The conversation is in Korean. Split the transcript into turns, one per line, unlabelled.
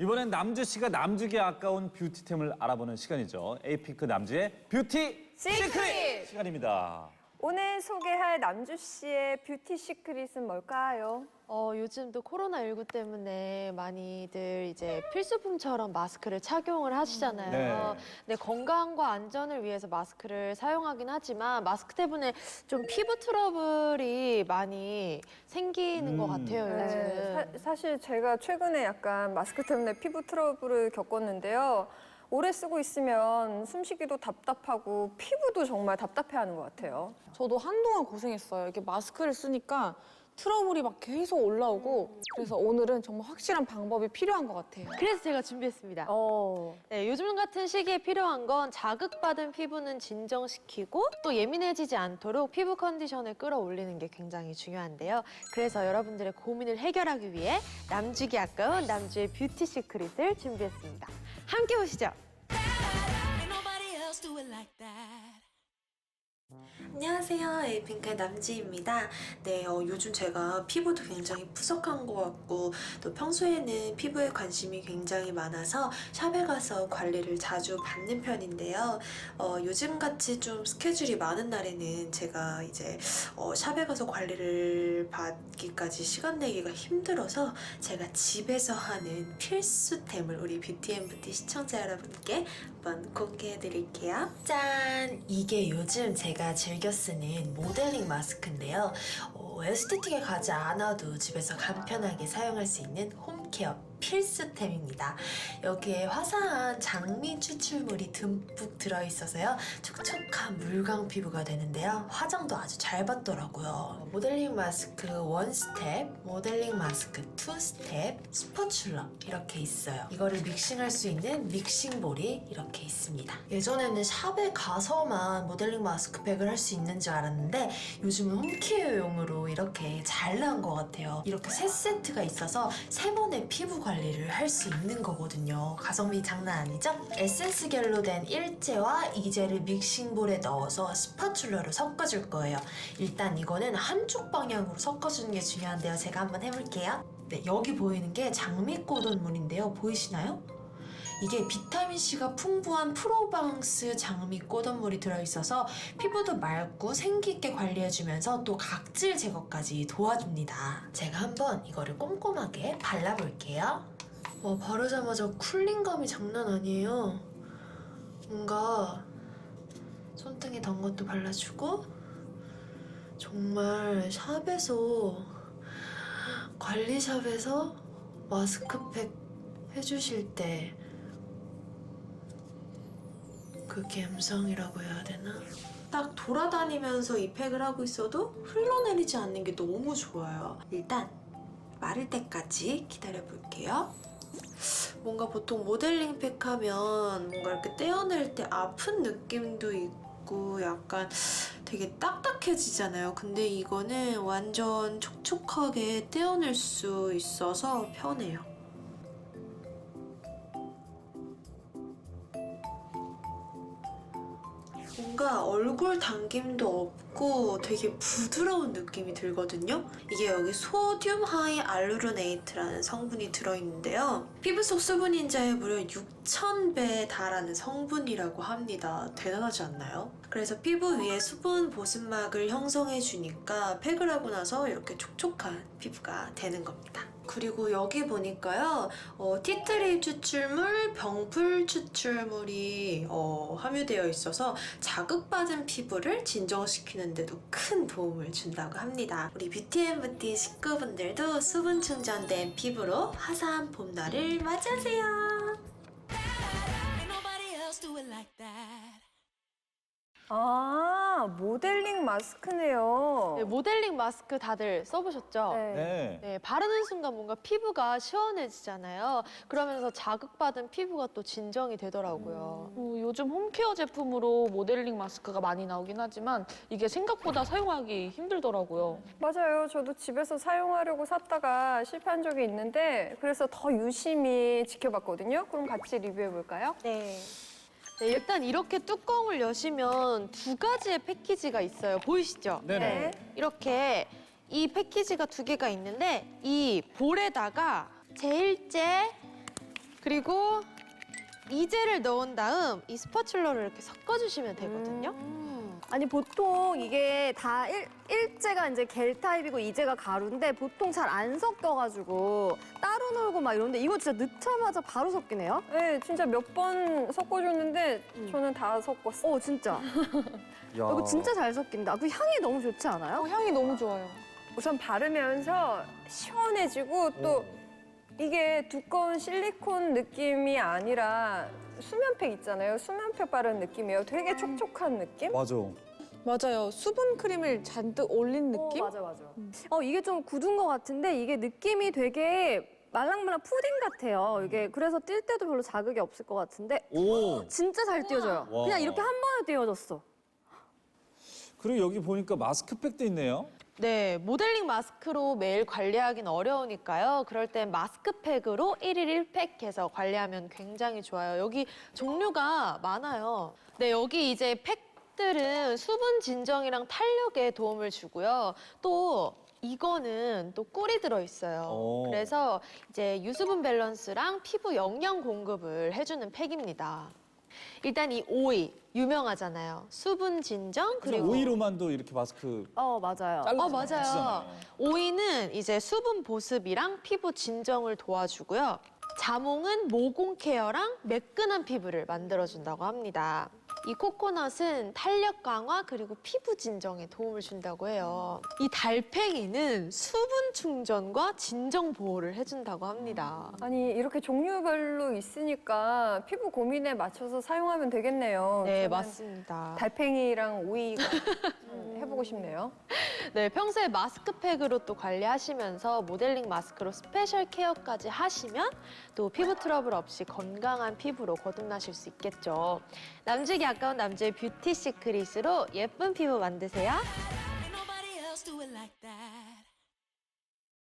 이번엔 남주 씨가 남주기 아까운 뷰티템을 알아보는 시간이죠. 에이핑크 남주의 뷰티
시크릿!
시크릿 시간입니다.
오늘 소개할 남주 씨의 뷰티 시크릿은 뭘까요?
어, 요즘도 코로나19 때문에 많이들 이제 필수품처럼 마스크를 착용을 하시잖아요.
네.
근데 건강과 안전을 위해서 마스크를 사용하긴 하지만 마스크 때문에 좀 피부 트러블이 많이 생기는 것
음.
같아요, 요즘.
네, 사, 실 제가 최근에 약간 마스크 때문에 피부 트러블을 겪었는데요. 오래 쓰고 있으면 숨쉬기도 답답하고 피부도 정말 답답해하는 것 같아요.
저도 한동안 고생했어요. 이렇게 마스크를 쓰니까 트러블이 막 계속 올라오고 그래서 오늘은 정말 확실한 방법이 필요한 것 같아요.
그래서 제가 준비했습니다.
어.
네, 요즘 같은 시기에 필요한 건 자극받은 피부는 진정시키고 또 예민해지지 않도록 피부 컨디션을 끌어올리는 게 굉장히 중요한데요. 그래서 여러분들의 고민을 해결하기 위해 남주기 아까운 남주의 뷰티 시크릿을 준비했습니다. 함께 보시죠.
Ain't nobody else do it like that.
안녕하세요. 에이핑크의 남지입니다. 네, 어, 요즘 제가 피부도 굉장히 푸석한 것 같고 또 평소에는 피부에 관심이 굉장히 많아서 샵에 가서 관리를 자주 받는 편인데요. 어, 요즘같이 좀 스케줄이 많은 날에는 제가 이제 어, 샵에 가서 관리를 받기까지 시간 내기가 힘들어서 제가 집에서 하는 필수템을 우리 뷰티앤부티 시청자 여러분께 한번 공개해 드릴게요. 짠! 이게 요즘 제가 즐겨 쓰는 모델링 마스크인데요. 어, 에스테틱에 가지 않아도 집에서 간편하게 사용할 수 있는 홈케어 필수템입니다. 여기에 화사한 장미 추출물이 듬뿍 들어있어서요. 촉촉한 물광 피부가 되는데요. 화장도 아주 잘 받더라고요. 모델링 마스크 원 스텝, 모델링 마스크 투 스텝, 스퍼출러 이렇게 있어요. 이거를 믹싱할 수 있는 믹싱볼이 이렇게 있습니다. 예전에는 샵에 가서만 모델링 마스크팩을 할 수 있는 줄 알았는데 요즘은 홈케어용으로 이렇게 잘 나온 것 같아요. 이렇게 세 세트가 있어서 세 번의 피부 관리를 할 수 있는 거거든요. 가성비 장난 아니죠? 에센스 결로 된 1제와 2제를 믹싱볼에 넣어서 스파츌러로 섞어줄 거예요. 일단 이거는 한쪽 방향으로 섞어주는 게 중요한데요. 제가 한번 해볼게요. 네, 여기 보이는 게 장미꽃 온물인데요. 보이시나요? 이게 비타민C가 풍부한 프로방스 장미 꽃온물이 들어있어서 피부도 맑고 생기있게 관리해주면서 또 각질 제거까지 도와줍니다. 제가 한번 이거를 꼼꼼하게 발라볼게요. 와, 바르자마자 쿨링감이 장난 아니에요. 뭔가 손등에 던 것도 발라주고 정말 샵에서 관리샵에서 마스크팩 해주실 때 그 감성이라고 해야 되나? 딱 돌아다니면서 이 팩을 하고 있어도 흘러내리지 않는 게 너무 좋아요. 일단 마를 때까지 기다려 볼게요. 뭔가 보통 모델링 팩 하면 뭔가 이렇게 떼어낼 때 아픈 느낌도 있고 약간 되게 딱딱해지잖아요. 근데 이거는 완전 촉촉하게 떼어낼 수 있어서 편해요. 얼굴 당김도 없고 되게 부드러운 느낌이 들거든요. 이게 여기 소듐 하이 알루로네이트라는 성분이 들어있는데요. 피부 속 수분 인자에 무려 6,000배에 달하는 성분이라고 합니다. 대단하지 않나요? 그래서 피부 위에 수분 보습막을 형성해 주니까 팩을 하고 나서 이렇게 촉촉한 피부가 되는 겁니다. 그리고 여기 보니까요, 어, 티트리 추출물, 병풀 추출물이 어, 함유되어 있어서 자극받은 피부를 진정시키는데도 큰 도움을 준다고 합니다. 우리 뷰티앤부티 식구분들도 수분 충전된 피부로 화사한 봄날을 맞이하세요.
Ain't
아, 모델링 마스크네요.
네, 모델링 마스크 다들 써보셨죠?
네.
네.
네, 바르는 순간 뭔가 피부가 시원해지잖아요. 그러면서 자극받은 피부가 또 진정이 되더라고요.
어, 요즘 홈케어 제품으로 모델링 마스크가 많이 나오긴 하지만 이게 생각보다 사용하기 힘들더라고요.
맞아요. 저도 집에서 사용하려고 샀다가 실패한 적이 있는데 그래서 더 유심히 지켜봤거든요. 그럼 같이 리뷰해 볼까요?
네. 네, 일단 이렇게 뚜껑을 여시면 두 가지의 패키지가 있어요. 보이시죠?
네네.
이렇게 이 패키지가 두 개가 있는데 이 볼에다가 제일제 그리고 이젤을 넣은 다음 이 스파츌러를 이렇게 섞어주시면 되거든요.
아니 보통 이게 다 일, 일제가 이제 겔 타입이고 이제가 가루인데 보통 잘 안 섞여가지고 따로 놀고 막 이런데 이거 진짜 넣자마자 바로 섞이네요.
네, 진짜 몇 번 섞어줬는데 저는 다 섞었어요.
어 진짜.
야.
이거 진짜 잘 섞인다. 그 향이 너무 좋지 않아요?
어, 향이 너무 좋아요.
우선 바르면서 시원해지고 또 이게 두꺼운 실리콘 느낌이 아니라 수면팩 있잖아요. 수면팩 바른 느낌이에요. 되게 촉촉한 느낌?
맞아.
맞아요. 수분 크림을 잔뜩 올린 느낌?
맞아 맞아. 어 이게 좀 굳은 것 같은데 이게 느낌이 되게 말랑말랑 푸딩 같아요. 이게 그래서 뛸 때도 별로 자극이 없을 것 같은데
오.
진짜 잘 띄워져요.
와.
그냥 이렇게 한 번에 띄워졌어.
그리고 여기 보니까 마스크팩도 있네요.
네, 모델링 마스크로 매일 관리하기는 어려우니까요. 그럴 땐 마스크팩으로 일일 1팩 해서 관리하면 굉장히 좋아요. 여기 종류가 많아요. 네, 여기 이제 팩들은 수분 진정이랑 탄력에 도움을 주고요. 또 이거는 또 꿀이 들어있어요.
오.
그래서 이제 유수분 밸런스랑 피부 영양 공급을 해주는 팩입니다. 일단 이 오이 유명하잖아요. 수분 진정
그리고
그리고
오이로만도 이렇게 마스크
어 맞아요.
잘라
어, 맞아요. 오이는 이제 수분 보습이랑 피부 진정을 도와주고요. 자몽은 모공 케어랑 매끈한 피부를 만들어준다고 합니다. 이 코코넛은 탄력 강화 그리고 피부 진정에 도움을 준다고 해요. 이 달팽이는 수분 충전과 진정 보호를 해준다고 합니다.
아니 이렇게 종류별로 있으니까 피부 고민에 맞춰서 사용하면 되겠네요.
네,
저는
맞습니다.
달팽이랑 오이가 좀 해보고 싶네요.
네, 평소에 마스크팩으로 또 관리하시면서 모델링 마스크로 스페셜 케어까지 하시면 또 피부 트러블 없이 건강한 피부로 거듭나실 수 있겠죠. 남주기 아까운 남자의 뷰티 시크릿으로 예쁜 피부 만드세요.